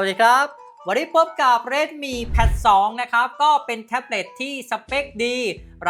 วัสดีครับ วันนี้พบกับ Redmi Pad 2 นะครับ ก็เป็นแท็บเล็ตที่สเปคดี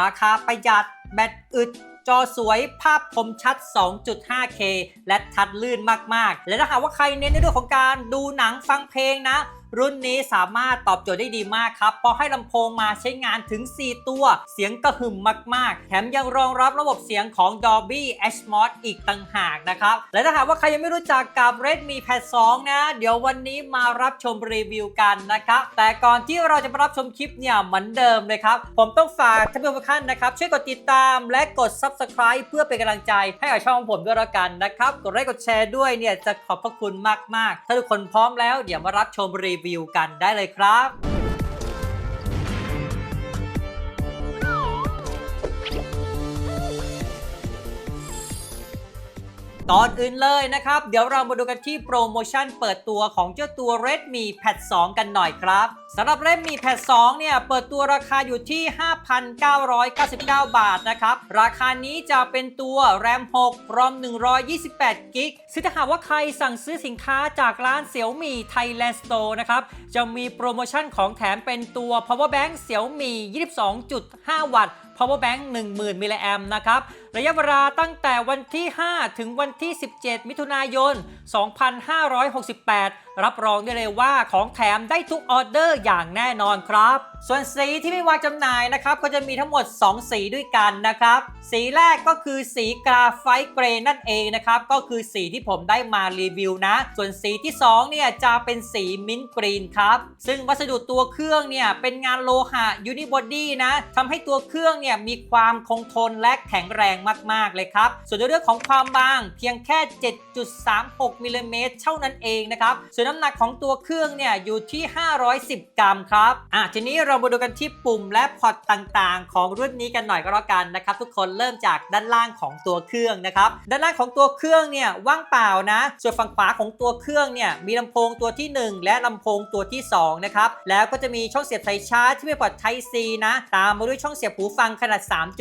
ราคาประหยัด แบตอึด จอสวยภาพคมชัด 2.5K และทัดลื่นมาก ๆ และถ้าหากว่าใครเน้นในเรื่องของการดูหนังฟังเพลงนะ รุ่นนี้สามารถตอบโจทย์ได้ดีมากครับ เพราะให้ลำโพงมาใช้งานถึง 4 ตัว เสียงกระหึ่มมาก ๆ แถมยังรองรับระบบเสียงของ Dolby Atmos อีกต่างหากนะครับ และถ้าหากว่าใครยังไม่รู้จักกับ Redmi Pad 2 นะ เดี๋ยววันนี้มารับชมรีวิวกันนะครับ แต่ก่อนที่เราจะมารับชมคลิปเนี่ยเหมือนเดิมเลยครับ ผมต้องฝากท่านผู้ชมทุกท่านนะครับ ช่วยกดติดตามและกด Subscribe เพื่อเป็นกำลังใจให้กับช่องของผมด้วยละกันนะครับ กดไลค์กดแชร์ด้วยเนี่ยจะขอบพระคุณมาก ๆ ถ้าทุกคนพร้อมแล้วเดี๋ยวมารับชมรีวิวกันได้เลยครับตอนอื่นเลยนะครับ เดี๋ยวเรามาดูกันที่โปรโมชั่นเปิดตัวของเจ้าตัว Redmi Pad 2 กันหน่อยครับ สำหรับ Redmi Pad 2เนี่ย เปิดตัวราคาอยู่ที่ 5,999 บาทนะครับ ราคานี้จะเป็นตัว RAM 6 ROM 128 กิก ซึ่งถ้าหากว่าใครสั่งซื้อสินค้าจากร้าน Xiaomi Thailand Store นะครับ จะมีโปรโมชั่นของแถมเป็นตัว Power Bank Xiaomi 22.5 วัตต์ power bank 10,000 มิลลิแอมนะครับ ระยะเวลาตั้งแต่วันที่ 5 ถึงวันที่ 17 มิถุนายน 2568 รับรองได้เลยว่าของแถมได้ทุกออเดอร์อย่างแน่นอนครับส่วนสีที่ไม่วางจำหน่ายนะครับก็จะมีทั้งหมด 2 สีด้วยกันนะครับ สีแรกก็คือสีกราไฟต์เกรย์นั่นเองนะครับ ก็คือสีที่ผมได้มารีวิวนะ ส่วนสีที่ 2 เนี่ยจะเป็นสีมิ้นท์กรีนครับ ซึ่งวัสดุตัวเครื่องเนี่ยเป็นงานโลหะยูนิบอดี้นะทำให้ตัวเครื่องเนี่ยมีความคงทนและแข็งแรงมาก ๆ เลยครับ ส่วนในเรื่องของความบางเพียงแค่ 7.36มิลลิเมตรเท่านั้นเองนะครับ ส่วนน้ำหนักของตัวเครื่องเนี่ยอยู่ที่ 510 กรัมครับ อะทีนี้เรามาดูกันที่ปุ่มและพอร์ตต่างๆ ของรุ่นนี้กันหน่อยก็แล้วกันนะครับทุกคนเริ่มจากด้านล่างของตัวเครื่องนะครับด้านล่างของตัวเครื่องเนี่ยว่างเปล่านะ ส่วนฝั่งขวาของตัวเครื่องเนี่ยมีลำโพงตัวที่ 1 และลำโพงตัวที่2นะครับแล้วก็จะมีช่องเสียบสายชาร์จที่เป็นพอร์ต Type C นะตามมาด้วยช่องเสียบหูฟังขนาด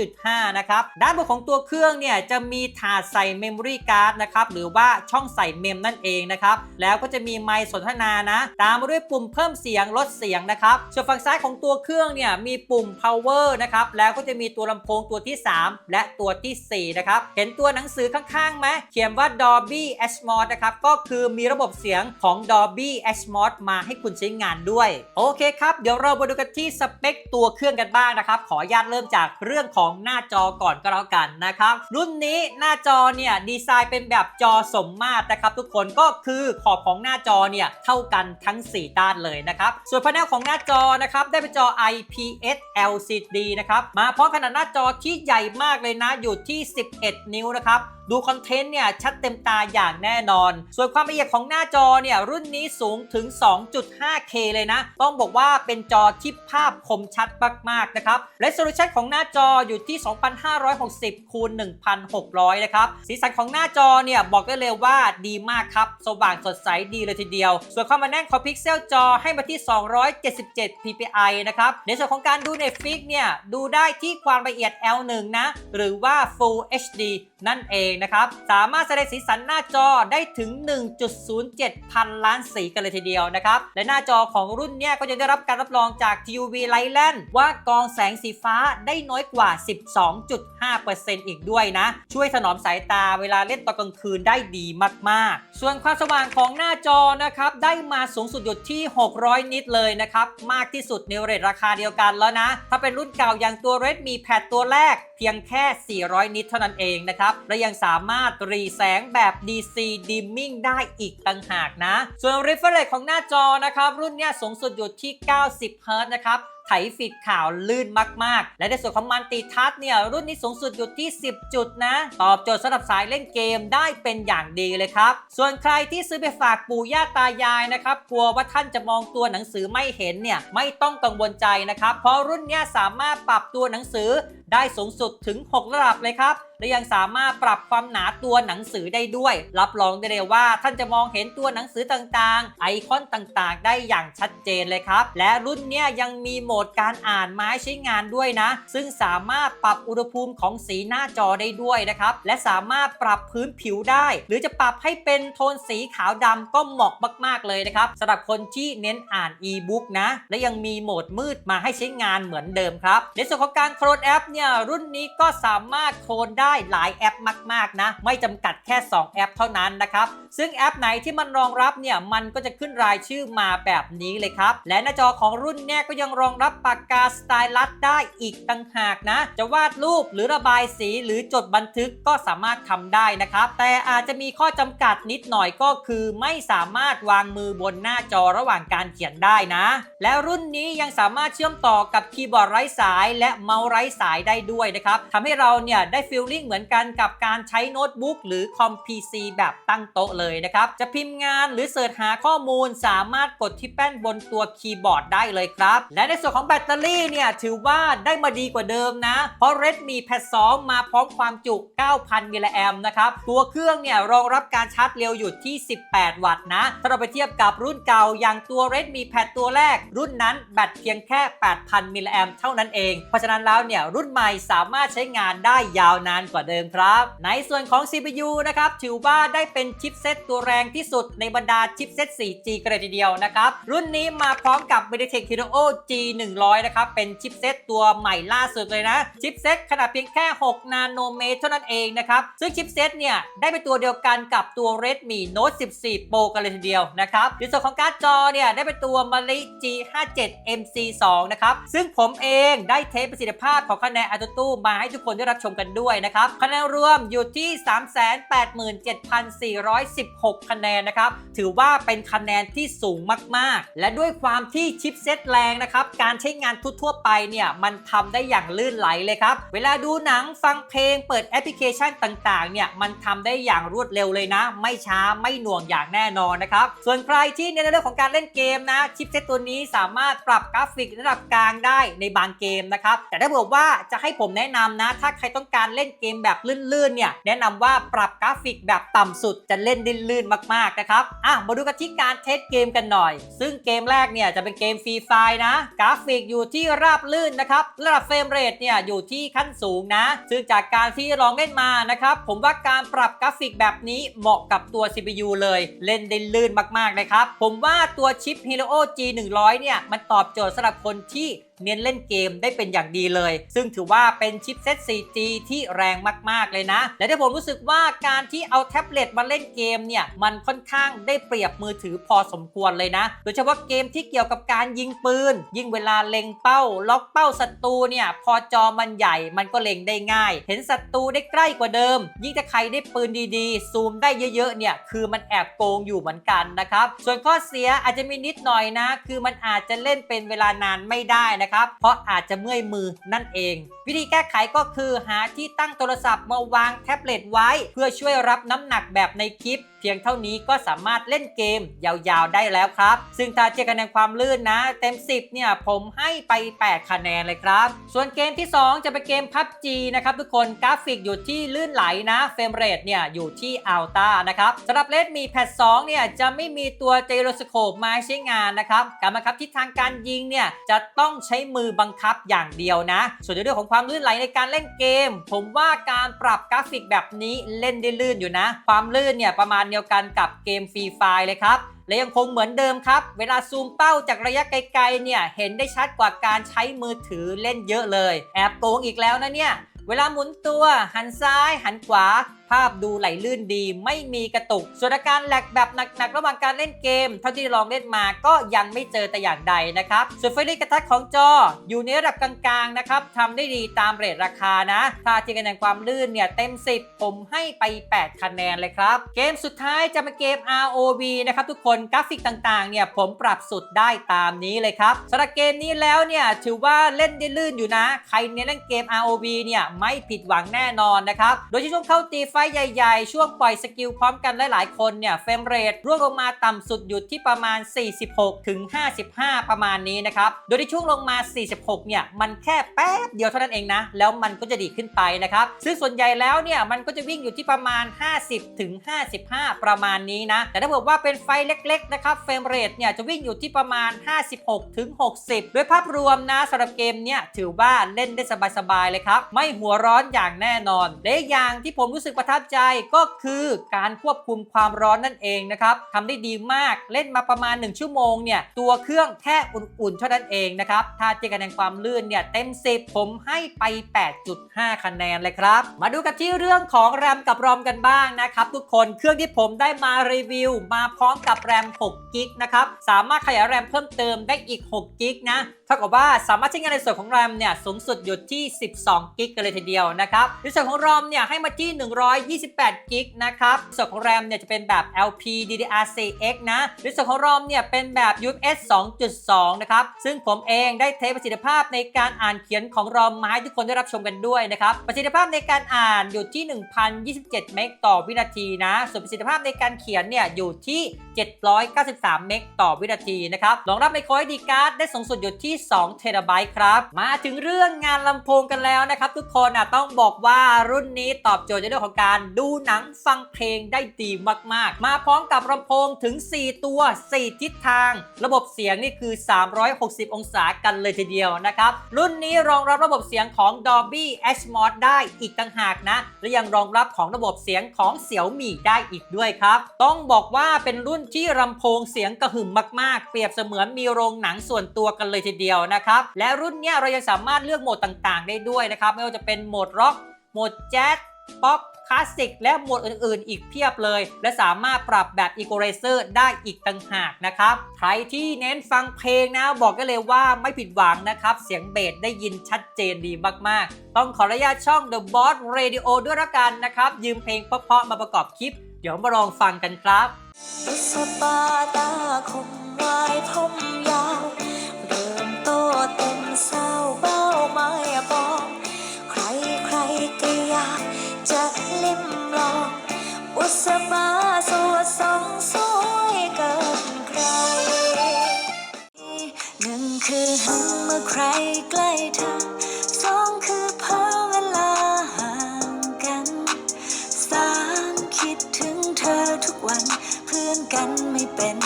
3.5 นะครับด้านบนของตัวเครื่องเนี่ยจะมีถาดใส่เมมโมรี่การ์ดนะครับหรือว่าช่องใส่เมมนั่นเองนะครับแล้วก็จะมีไมค์สนทนานะ ตามมาด้วยปุ่มเพิ่มเสียงลดเสียงนะครับส่วนฝั่งซ้ายของตัวเครื่องเนี่ยมีปุ่ม power นะครับแล้วก็จะมีตัวลำโพงตัวที่ 3 และตัวทีสี่ 4 นะครับ เห็นตัวหนังสือข้างๆไหมเขียนว่า Dolby Atmos นะครับ ก็คือมีระบบเสียงของ Dolby Atmos มาให้คุณใช้งานด้วย โอเคครับ เดี๋ยวเรามาดูกันที่สเปคตัวเครื่องกันบ้างนะครับ ขออนุญาตเริ่มจากเรื่องของหน้าจอก่อนก็แล้วกันนะครับ รุ่นนี้หน้าจอเนี่ยดีไซน์เป็นแบบจอสมมาตรนะครับ ทุกคนก็คือขอบของหน้าจอเนี่ยเท่ากันทั้ง 4 ด้านเลยนะครับ ส่วนพานัลของหน้าจอนะครับได้เป็นจอ IPS LCD นะครับ มาพร้อมขนาดหน้าจอที่ใหญ่มากเลยนะ อยู่ที่ 11 นิ้วนะครับดูคอนเทนต์เนี่ยชัดเต็มตาอย่างแน่นอน ส่วนความละเอียดของหน้าจอเนี่ยรุ่นนี้สูงถึง 2.5K เลยนะ ต้องบอกว่าเป็นจอที่ภาพคมชัดมากๆนะครับและโซลูชันของหน้าจออยู่ที่ 2560คูณ1600 นะครับ สีสันของหน้าจอเนี่ยบอกได้เลยว่าดีมากครับ สว่างสดใสดีเลยทีเดียว ส่วนความหนาแน่นของพิกเซลจอให้มาที่ 277 ppi นะครับในส่วนของการดู Netflix เนี่ยดูได้ที่ความละเอียด L1 นะ หรือว่า Full HD นั่นเองนะครับ สามารถแสดงสีสันหน้าจอได้ถึง 1.07 พันล้านสีกันเลยทีเดียวนะครับ และหน้าจอของรุ่นเนี้ยก็จะได้รับการรับรองจาก TUV Lightland ว่ากองแสงสีฟ้าได้น้อยกว่า 12.5%อีกด้วยนะ ช่วยถนอมสายตาเวลาเล่นตอนกลางคืนได้ดีมากๆ ส่วนความสว่างของหน้าจอนะครับได้มาสูงสุดอยู่ที่ 600 นิตเลยนะครับ มากที่สุดในเรทราคาเดียวกันแล้วนะ ถ้าเป็นรุ่นเก่าอย่างตัว Redmi Pad ตัวแรกเพียงแค่ 400 นิตเท่านั้นเองนะครับ และยังสามารถรีแสงแบบ DC dimming ได้อีกต่างหากนะ ส่วน refresh rate ของหน้าจอนะครับ รุ่นเนี้ยสูงสุดอยู่ที่ 90 Hz นะครับ ไถฟีดข่าวลื่นมาก ๆ และในส่วนของมันติทัชเนี่ยรุ่นนี้สูงสุดอยู่ที่ 10 จุดนะ ตอบโจทย์สำหรับสายเล่นเกมได้เป็นอย่างดีเลยครับ ส่วนใครที่ซื้อไปฝากปู่ย่าตายายนะครับกลัวว่าท่านจะมองตัวหนังสือไม่เห็นเนี่ยไม่ต้องกังวลใจนะครับ เพราะรุ่นนี้สามารถปรับตัวหนังสือได้สูงสุดถึง 6 ระดับเลยครับ และยังสามารถปรับความหนาตัวหนังสือได้ด้วย รับรองได้เลยว่าท่านจะมองเห็นตัวหนังสือต่างๆ ไอคอนต่างๆ ได้อย่างชัดเจนเลยครับ และรุ่นเนี้ยยังมีโหมดการอ่านไม้ใช้งานด้วยนะ ซึ่งสามารถปรับอุณหภูมิของสีหน้าจอได้ด้วยนะครับ และสามารถปรับพื้นผิวได้ หรือจะปรับให้เป็นโทนสีขาวดำก็เหมาะมาก ๆ เลยนะครับสำหรับคนที่เน้นอ่านอีบุ๊กนะ และยังมีโหมดมืดมาให้ใช้งานเหมือนเดิมครับในส่วนของการโคลนแอปเนี่ยรุ่นนี้ก็สามารถโคลนได้หลายแอปมาก ๆ นะ ไม่จำกัดแค่ 2 แอปเท่านั้นนะครับ ซึ่งแอปไหนที่มันรองรับเนี่ยมันก็จะขึ้นรายชื่อมาแบบนี้เลยครับ และหน้าจอของรุ่นเนี่ยก็ยังรองรับปากกาสไตลัสได้อีกต่างหากนะ จะวาดรูปหรือระบายสีหรือจดบันทึกก็สามารถทำได้นะครับ แต่อาจจะมีข้อจำกัดนิดหน่อยก็คือ ไม่สามารถวางมือบนหน้าจอระหว่างการเขียนได้นะ และรุ่นนี้ยังสามารถเชื่อมต่อกับคีย์บอร์ดไร้สาย และเมาส์ไร้สายได้ด้วยนะครับทำให้เราเนี่ยได้ฟีลลิ่งเหมือนกันกับการใช้โน้ตบุ๊กหรือคอม PC แบบตั้งโต๊ะเลยนะครับจะพิมพ์งานหรือเสิร์ชหาข้อมูลสามารถกดที่แป้นบนตัวคีย์บอร์ดได้เลยครับ และในส่วนของแบตเตอรี่เนี่ยถือว่าได้มาดีกว่าเดิมนะ เพราะ Redmi Pad 2 มาพร้อมความจุ 9,000 มิลลิแอมนะครับ ตัวเครื่องเนี่ยรองรับการชาร์จเร็วอยู่ที่ 18 วัตต์นะ ถ้าเราไปเทียบกับรุ่นเก่าอย่างตัว Redmi Pad ตัวแรก รุ่นนั้นแบตเพียงแค่ 8,000 มิลลิแอมเท่านั้นเอง เพราะฉะนั้นแล้วเนี่ยรุ่นใหม่สามารถใช้งานได้ยาวนานกว่าเดิมครับ ในส่วนของ CPU นะครับถือว่าได้เป็นชิปเซตตัวแรงที่สุดในบรรดาชิปเซต 4G กันเลยทีเดียวนะครับ รุ่นนี้มาพร้อมกับ MediaTek Helio G100 นะครับเป็นชิปเซตตัวใหม่ล่าสุดเลยนะ ชิปเซตขนาดเพียงแค่ 6 นาโนเมตรเท่านั้นเองนะครับ ซึ่งชิปเซตเนี่ยได้เป็นตัวเดียวกันกับตัว Redmi Note 14 Pro กันเลยทีเดียวนะครับในส่วนของการ์ดจอเนี่ยได้เป็นตัว Mali G57 MC2 นะครับ ซึ่งผมเองได้เทสประสิทธิภาพของคะแนน AnTuTu มาให้ทุกคนได้รับชมกันด้วยนะครับคะแนนรวมอยู่ที่ 387,416 คะแนนนะครับ ถือว่าเป็นคะแนนที่สูงมากๆ และด้วยความที่ชิปเซตแรงนะครับ การใช้งานทั่วๆไปเนี่ยมันทำได้อย่างลื่นไหลเลยครับ เวลาดูหนังฟังเพลงเปิดแอปพลิเคชันต่างๆเนี่ยมันทำได้อย่างรวดเร็วเลยนะ ไม่ช้าไม่หน่วงอย่างแน่นอนนะครับ ส่วนใครที่ในเรื่องของการเล่นเกมนะชิปเซตตัวนี้สามารถปรับกราฟิกระดับกลางได้ในบางเกมนะครับแต่ถ้าบอกว่าจะให้ผมแนะนำนะ ถ้าใครต้องการเล่นเกมแบบลื่นๆเนี่ยแนะนำว่าปรับกราฟิกแบบต่ำสุดจะเล่นได้ลื่นมากๆนะครับอะมาดูกันที่การเทสเกมกันหน่อย ซึ่งเกมแรกเนี่ยจะเป็นเกมฟรีไฟนะ กราฟิกอยู่ที่ราบลื่นนะครับระดับเฟรมเรทเนี่ยอยู่ที่ขั้นสูงนะ ซึ่งจากการที่ลองเล่นมานะครับผมว่าการปรับกราฟิกแบบนี้เหมาะกับตัว CPU เลยเล่นได้ลื่นมากๆนะครับผมว่าตัวชิป Helio G100 เนี่ยมันตอบโจทย์สำหรับคนที่เน้นเล่นเกมได้เป็นอย่างดีเลย ซึ่งถือว่าเป็นชิปเซต 4G ที่แรงมากๆเลยนะ และที่ผมรู้สึกว่าการที่เอาแท็บเล็ตมาเล่นเกมเนี่ยมันค่อนข้างได้เปรียบมือถือพอสมควรเลยนะ โดยเฉพาะเกมที่เกี่ยวกับการยิงปืน ยิ่งเวลาเล็งเป้า ล็อกเป้าศัตรูเนี่ยพอจอมันใหญ่มันก็เล็งได้ง่าย เห็นศัตรูได้ใกล้กว่าเดิม ยิ่งถ้าใครได้ปืนดีๆ ซูมได้เยอะๆเนี่ยคือมันแอบโกงอยู่เหมือนกันนะครับส่วนข้อเสียอาจจะมีนิดหน่อยนะ คือมันอาจจะเล่นเป็นเวลานานไม่ได้นะครับ เพราะอาจจะเมื่อยมือนั่นเอง วิธีแก้ไขก็คือหาที่ตั้งโทรศัพท์มาวางแท็บเล็ตไว้ เพื่อช่วยรับน้ำหนักแบบในคลิป เพียงเท่านี้ก็สามารถเล่นเกมยาวๆได้แล้วครับ ซึ่งถ้าเทียบคะแนนความลื่นนะ เต็ม 10 เนี่ยผมให้ไป 8 คะแนนเลยครับ ส่วนเกมที่ 2 จะเป็นเกม PUBG นะครับทุกคนกราฟิกอยู่ที่ลื่นไหลนะเฟรมเรทเนี่ยอยู่ที่อัลต้านะครับสำหรับ Redmi Pad 2เนี่ยจะไม่มีตัวเจโรสโคปมาให้ใช้งานนะครับการบังคับทิศทางการยิงเนี่ยจะต้องใช้ช้มือบังคับอย่างเดียวนะ ส่วนในเรื่องของความลื่นไหลในการเล่นเกม ผมว่าการปรับกราฟิกแบบนี้เล่นได้ลื่นอยู่นะ ความลื่นเนี่ยประมาณเดียวกันกับเกมฟรีไฟเลยครับและยังคงเหมือนเดิมครับ เวลาซูมเป้าจากระยะไกลๆเนี่ยเห็นได้ชัดกว่าการใช้มือถือเล่นเยอะเลย แอบโกงอีกแล้วนะเนี่ย เวลาหมุนตัวหันซ้ายหันขวาาพดูไหลลื่นดี ไม่มีกระตุก ส่วนอาการแหลกแบบหนักๆระหว่างการเล่นเกม เท่าที่ลองเล่นมาก็ยังไม่เจอแต่อย่างใดนะครับ ส่วนไฟเรทกระทัดของจออยู่ในระดับกลางๆนะครับทำได้ดีตามเรทราคานะ ถ้าเทียบคะแนนความลื่นเนี่ยเต็ม 10 ผมให้ไป 8 คะแนนเลยครับ เกมสุดท้ายจะเป็นเกม ROV นะครับทุกคนกราฟิกต่างๆเนี่ยผมปรับสุดได้ตามนี้เลยครับสำหรับเกมนี้แล้วเนี่ยถือว่าเล่นได้ลื่นอยู่นะ ใครเน้นเล่นเกม ROV เนี่ยไม่ผิดหวังแน่นอนนะครับ โดยที่ช่วงเข้าตีไฟล์ใหญ่ ๆ ช่วงปล่อยสกิลพร้อมกันหลายๆคนเนี่ยเฟรมเรทร่วงลงมาต่ำสุดอยู่ที่ประมาณ 46 ถึง 55 ประมาณนี้นะครับ โดยที่ช่วงลงมา 46 เนี่ย มันแค่แป๊บเดียวเท่านั้นเองนะ แล้วมันก็จะดีขึ้นไปนะครับซึ่งส่วนใหญ่แล้วเนี่ย มันก็จะวิ่งอยู่ที่ประมาณ 50 ถึง 55 ประมาณนี้นะ แต่ถ้าเกิดว่าเป็นไฟเล็ก ๆ นะครับ เฟรมเรทเนี่ย จะวิ่งอยู่ที่ประมาณ 56 ถึง 60 โดยภาพรวมนะสำหรับเกมเนี่ย ถือว่าเล่นได้สบายๆ เลยครับ ไม่หัวร้อนอย่างแน่นอนและอีกอย่างที่ผมรู้สึกประทับใจก็คือการควบคุมความร้อนนั่นเองนะครับทำได้ดีมากเล่นมาประมาณ 1 ชั่วโมงเนี่ยตัวเครื่องแค่อุ่นๆเท่านั้นเองนะครับถ้าเจอคะแนนความลื่นเนี่ยเต็ม 10 ผมให้ไป 8.5 คะแนนเลยครับ มาดูกันที่เรื่องของแรมกับรอมกันบ้างนะครับทุกคนเครื่องที่ผมได้มารีวิว มาพร้อมกับแรม6กิกนะครับสามารถขยายแรมเพิ่มเติมได้อีก6กิกนะเท่ากับว่าสามารถใช้งานในส่วนของแรมเนี่ยสูงสุดอยู่ที่ 12กิกกันเลยทีเดียวนะครับในส่วนของรอมเนี่ยให้มาที่128 กิกนะครับส่วนของแรมเนี่ยจะเป็นแบบ LP DDR4X นะในส่วนของรอมเนี่ยเป็นแบบ UFS 2.2 นะครับ ซึ่งผมเองได้เทสประสิทธิภาพในการอ่านเขียนของรอมมาให้ทุกคนได้รับชมกันด้วยนะครับ ประสิทธิภาพในการอ่านอยู่ที่ 1,027 เมกต่อวินาทีนะ ส่วนประสิทธิภาพในการเขียนเนี่ยอยู่ที่ 793 เมกต่อวินาทีนะครับรองรับในคอยดีการ์ดได้สูงสุดอยู่ที่2เทราไบต์ครับ มาถึงเรื่องงานลำโพงกันแล้วนะครับทุกคนอะต้องบอกว่ารุ่นนี้ตอบโจทย์ในเรื่องของการดูหนังฟังเพลงได้ดีมากๆ มาพร้อมกับลำโพงถึง 4 ตัว 4 ทิศทาง ระบบเสียงนี่คือ 360 องศากันเลยทีเดียวนะครับ รุ่นนี้รองรับระบบเสียงของ Dolby Atmos ได้อีกต่างหากนะ และยังรองรับของระบบเสียงของเสี่ยวมี่ได้อีกด้วยครับ ต้องบอกว่าเป็นรุ่นที่ลำโพงเสียงกระหึ่มมากๆ เปรียบเสมือนมีโรงหนังส่วนตัวกันเลยทีเดียวนะครับ และรุ่นนี้เรายังสามารถเลือกโหมดต่างๆ ได้ด้วยนะครับ ไม่ว่าจะเป็นโหมดร็อก โหมดแจ๊สป๊อป คลาสสิกและโหมดอื่นๆ อีกเพียบเลย และสามารถปรับแบบ Equalizer ได้อีกต่างหากนะครับ ใครที่เน้นฟังเพลงนะ บอกได้เลยว่าไม่ผิดหวังนะครับ เสียงเบสได้ยินชัดเจนดีมากๆ ต้องขออนุญาตช่อง The Boss Radio ด้วยละกันนะครับ ยืมเพลงเพราะๆมาประกอบคลิป เดี๋ยวมาลองฟังกันครับบุษบาตาคมวายผมยาวเริ่มโตเต็มเศร้าเบ้าไม้ปองใครใครก็อยากจะ บุษบาสวดสองสวยเกินใคร หนึ่งคือหันเมื่อใครใกล้เธอสองคือเพอเวลาห่างกันสามคิดถึงเธอทุกวัน เพื่อนกันไม่เป็น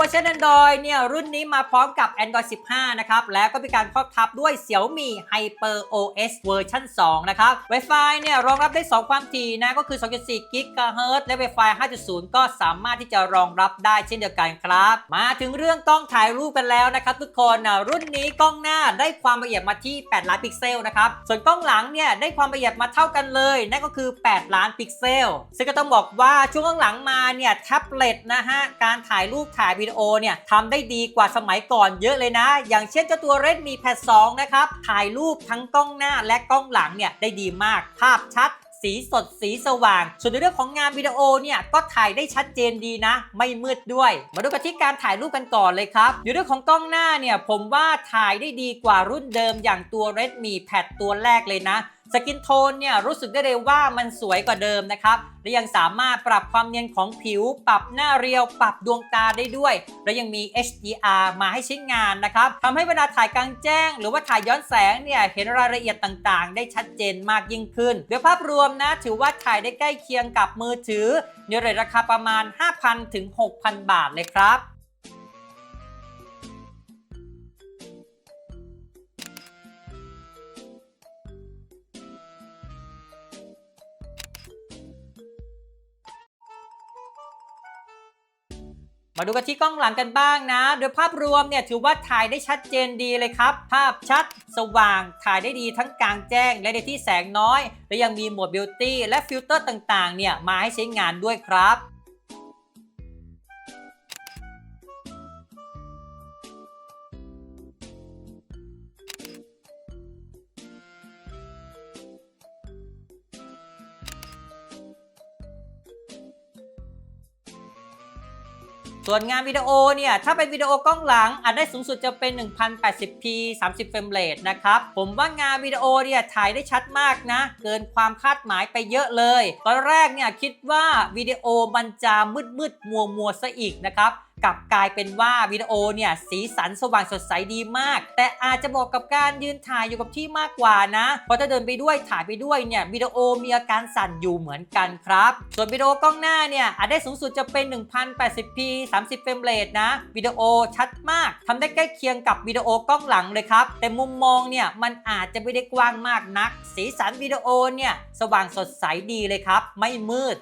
เวอร์ชัน Android เนี่ยรุ่นนี้มาพร้อมกับ Android 15 นะครับ แล้วก็มีการครอบทับด้วย Xiaomi Hyper OS เวอร์ชัน2 นะครับ Wi-Fi เนี่ยรองรับได้ 2 ความถี่นะ ก็คือ 2.4 GHz และ Wi-Fi 5.0 ก็สามารถที่จะรองรับได้เช่นเดียวกันครับ มาถึงเรื่องกล้องถ่ายรูปกันแล้วนะครับทุกคนนะรุ่นนี้กล้องหน้าได้ความละเอียดมาที่ 8 ล้านพิกเซลนะครับ ส่วนกล้องหลังเนี่ยได้ความละเอียดมาเท่ากันเลย นั่นก็คือ 8 ล้านพิกเซล ซึ่งก็ต้องบอกว่าช่วงหลังมาเนี่ยแท็บเล็ตนะฮะการถ่ายรูปถ่ายวิดีโอเนี่ยทำได้ดีกว่าสมัยก่อนเยอะเลยนะ อย่างเช่นเจ้าตัว Redmi Pad 2 นะครับ ถ่ายรูปทั้งกล้องหน้าและกล้องหลังเนี่ยได้ดีมาก ภาพชัดสีสดสีสว่าง ส่วนในเรื่องของงานวิดีโอเนี่ยก็ถ่ายได้ชัดเจนดีนะ ไม่มืดด้วย มาดูกันที่การถ่ายรูปกันก่อนเลยครับในเรื่องของกล้องหน้าเนี่ยผมว่าถ่ายได้ดีกว่ารุ่นเดิมอย่างตัว Redmi Pad ตัวแรกเลยนะ สกินโทนเนี่ยรู้สึกได้เลยว่ามันสวยกว่าเดิมนะครับ และยังสามารถปรับความเนียนของผิว ปรับหน้าเรียว ปรับดวงตาได้ด้วย และยังมี HDR มาให้ใช้งานนะครับทำให้เวลาถ่ายกลางแจ้ง หรือว่าถ่ายย้อนแสงเนี่ยเห็นรายละเอียดต่างๆ ได้ชัดเจนมากยิ่งขึ้น โดยภาพรวมนะถือว่าถ่ายได้ใกล้เคียงกับมือถือในเรทราคาประมาณ 5,000 ถึง 6,000 บาทเลยครับ มาดูกันที่กล้องหลังกันบ้างนะ โดยภาพรวมเนี่ยถือว่าถ่ายได้ชัดเจนดีเลยครับ ภาพชัด สว่าง ถ่ายได้ดีทั้งกลางแจ้ง และในที่แสงน้อย และยังมีโหมดบิวตี้และฟิลเตอร์ต่างๆเนี่ยมาให้ใช้งานด้วยครับ ส่วนงานวิดีโอเนี่ย ถ้าเป็นวิดีโอกล้องหลังอาจได้สูงสุดจะเป็น 1080p 30เฟรมเรทนะครับ ผมว่างานวิดีโอเนี่ยถ่ายได้ชัดมากนะ เกินความคาดหมายไปเยอะเลย ตอนแรกเนี่ยคิดว่าวิดีโอมันจะมืดมืดมัวมัวซะอีกนะครับ กลับกลายเป็นว่าวิดีโอเนี่ยสีสันสว่างสดใสดีมาก แต่อาจจะบอกกับการยืนถ่ายอยู่กับที่มากกว่านะเพราะถ้าเดินไปด้วยถ่ายไปด้วยเนี่ยวิดีโอมีอาการสั่นอยู่เหมือนกันครับ ส่วนวิดีโอกล้องหน้าเนี่ยอาจได้สูงสุดจะเป็น 1080p 30เฟรมเรทนะ วิดีโอชัดมากทำได้ใกล้เคียงกับวิดีโอกล้องหลังเลยครับ แต่มุมมองเนี่ยมันอาจจะไม่ได้กว้างมากนัก สีสันวิดีโอเนี่ยสว่างสดใสดีเลยครับ ไม่มืด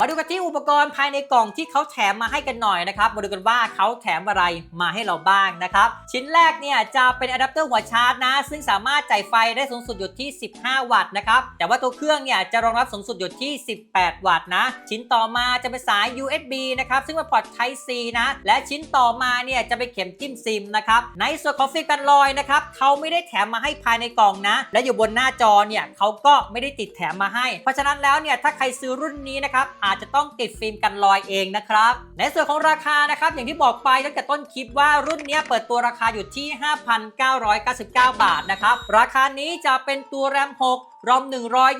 มาดูกันที่อุปกรณ์ภายในกล่องที่เขาแถมมาให้กันหน่อยนะครับ มาดูกันว่าเขาแถมอะไรมาให้เราบ้างนะครับ ชิ้นแรกเนี่ยจะเป็นอะแดปเตอร์หัวชาร์จนะ ซึ่งสามารถจ่ายไฟได้สูงสุดอยู่ที่ 15 วัตต์นะครับ แต่ว่าตัวเครื่องเนี่ยจะรองรับสูงสุดอยู่ที่ 18 วัตต์นะ ชิ้นต่อมาจะเป็นสาย USB นะครับ ซึ่งเป็นพอร์ต Type C นะ และชิ้นต่อมาเนี่ยจะเป็นเข็มจิ้มซิมนะครับ ในส่วนของฟิล์มกันรอยนะครับเขาไม่ได้แถมมาให้ภายในกล่องนะ และอยู่บนหน้าจอเนี่ยเขาก็ไม่ได้ติดแถมมาให้ เพราะฉะนั้นแล้วเนี่ยถ้าใครซื้อรุ่นนี้นะครับอาจจะต้องติดฟิล์มกันรอยเองนะครับ ในส่วนของราคานะครับ อย่างที่บอกไปตั้งแต่ต้นคลิปว่ารุ่นนี้เปิดตัวราคาอยู่ที่ 5,999 บาทนะครับ ราคานี้จะเป็นตัวแรม 6รอม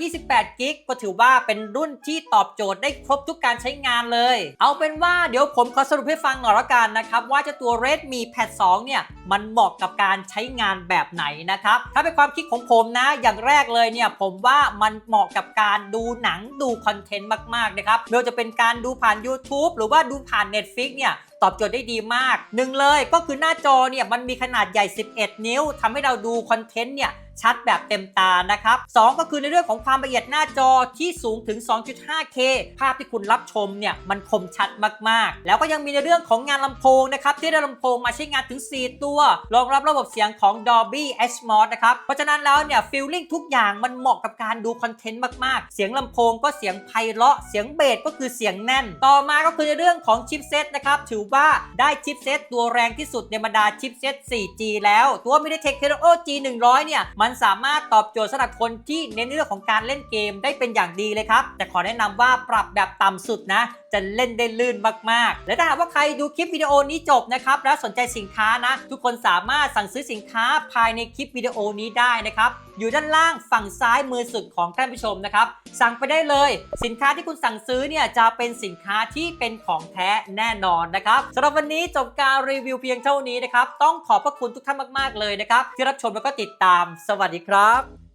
128 กิกก็ถือว่าเป็นรุ่นที่ตอบโจทย์ได้ครบทุกการใช้งานเลย เอาเป็นว่าเดี๋ยวผมขอสรุปให้ฟังหน่อยละกันนะครับ ว่าจะตัว Redmi Pad 2 เนี่ย มันเหมาะกับการใช้งานแบบไหนนะครับ ถ้าเป็นความคิดของผมนะ อย่างแรกเลยเนี่ย ผมว่ามันเหมาะกับการดูหนังดูคอนเทนต์มากๆนะครับไม่ว่าจะเป็นการดูผ่าน YouTube หรือว่าดูผ่าน Netflix เนี่ยตอบโจทย์ได้ดีมากหนึ่งเลยก็คือหน้าจอเนี่ยมันมีขนาดใหญ่ 11 นิ้วทำให้เราดูคอนเทนต์เนี่ย ชัดแบบเต็มตานะครับ 2 ก็คือในเรื่องของความละเอียดหน้าจอที่สูงถึง 2.5K ภาพที่คุณรับชมเนี่ยมันคมชัดมากๆ แล้วก็ยังมีในเรื่องของงานลำโพงนะครับที่ได้ลำโพงมาใช้งานถึง 4 ตัว รองรับระบบเสียงของ Dolby Atmos นะครับ เพราะฉะนั้นแล้วเนี่ยฟีลลิ่งทุกอย่างมันเหมาะกับการดูคอนเทนต์มากๆ เสียงลำโพงก็เสียงไพเราะ เสียงเบสก็คือเสียงแน่น ต่อมาก็คือในเรื่องของชิปเซตนะครับถือว่าได้ชิปเซตตัวแรงที่สุดในบรรดาชิปเซต 4G แล้ว ตัว MediaTek Helio G100 เนี่ยมันสามารถตอบโจทย์สำหรับคนที่เน้นในเรื่องของการเล่นเกมได้เป็นอย่างดีเลยครับ แต่ขอแนะนำว่าปรับแบบต่ำสุดนะจะเล่นได้ลื่นมากๆ และถ้าหากว่าใครดูคลิปวิดีโอนี้จบนะครับและสนใจสินค้านะ ทุกคนสามารถสั่งซื้อสินค้าภายในคลิปวิดีโอนี้ได้นะครับอยู่ด้านล่างฝั่งซ้ายมือสุดของท่านผู้ชมนะครับสั่งไปได้เลย สินค้าที่คุณสั่งซื้อเนี่ยจะเป็นสินค้าที่เป็นของแท้แน่นอนนะครับสำหรับวันนี้จบการรีวิวเพียงเท่านี้นะครับต้องขอบพระคุณทุกท่านมาก ๆ เลยนะครับที่รับชมแล้วก็ติดตามสวัสดีครับ